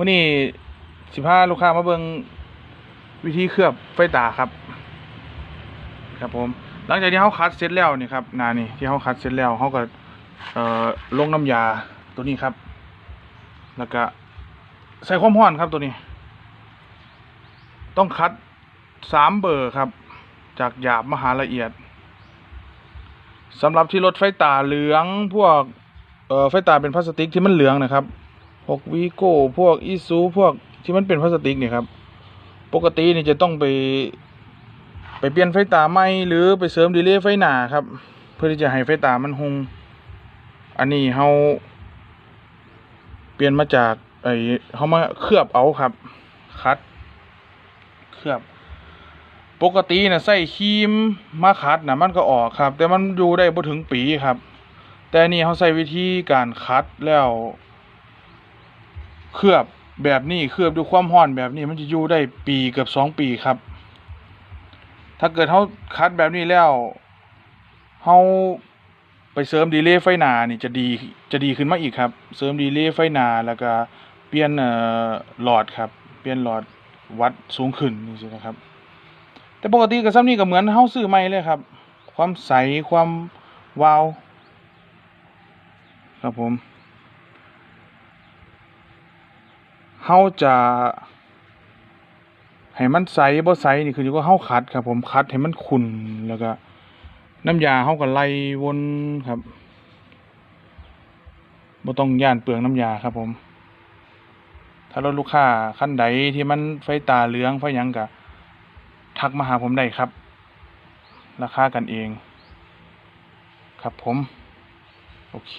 มื่อนี้สิพาลูกค้ามาเบิงวิธีเคลือบไฟตาครับ ครับผม หลังจากที่เขาคัดเสร็จแล้วนี่ครับนานี่ที่เขาคัดเสร็จแล้วเขาก็เอ่อลงน้ำยาตัวนี้ครับ แล้วก็ใส่ความร้อนครับตัวนี้ ต้องคัดสามเบอร์ครับ จากหยาบมาหาละเอียดสำหรับที่รถไฟตาเหลืองพวกเอ่อไฟตาเป็นพลาสติกที่มันเหลืองนะครับ พวกวีโก้พวกอีซูพวกที่มันเป็นพลาสติกเนี่ยครับ ปกตินี่จะต้องไป ไปเปลี่ยนไฟตาใหม่หรือไปเสริมดีเลย์ไฟหนาครับ เพื่อที่จะให้ไฟตามันหงอันนี้เฮาเปลี่ยนมาจากไอ้เฮามาเคลือบเอาครับ คัด เคลือบ ปกตินะใส่ครีมมาคัดนะมันก็ออกครับ แต่มันอยู่ได้บ่ถึงปีครับ แต่นี่เขาใส่วิธีการคัดแล้ว เคลือบแบบนี้เคลือบด้วยความร้อนแบบนี้มันจะอยู่ได้ปีเกือบสองปีครับ ถ้าเกิดเขาคัดแบบนี้แล้วเขาไปเสริมดีเลย์ไฟหนานี่จะดีจะดีขึ้นมาอีกครับ เสริมดีเลย์ไฟหนาแล้วก็เปลี่ยนหลอดครับเปลี่ยนหลอดวัดสูงขึ้นนี่สินะครับ แต่ปกติกับซ้ำนี่ก็เหมือนเฮาซื้อใหม่เลยครับ ความใสความวาว ครับผม เฮาจะให้มันใสบ่ใสนี่คืออยู่กับเฮาคัดครับ ผมคัดให้มันขุ่นแล้วก็น้ำยาเฮาก็ไล่วนครับบ่ต้องย่านเปลืองน้ำยาครับผม ถ้ารถลูกค้าคันใดที่มันไฟตาเหลืองไฟหยังก็ทักมาหาผมได้ครับ ราคากันเอง ครับผม โอเค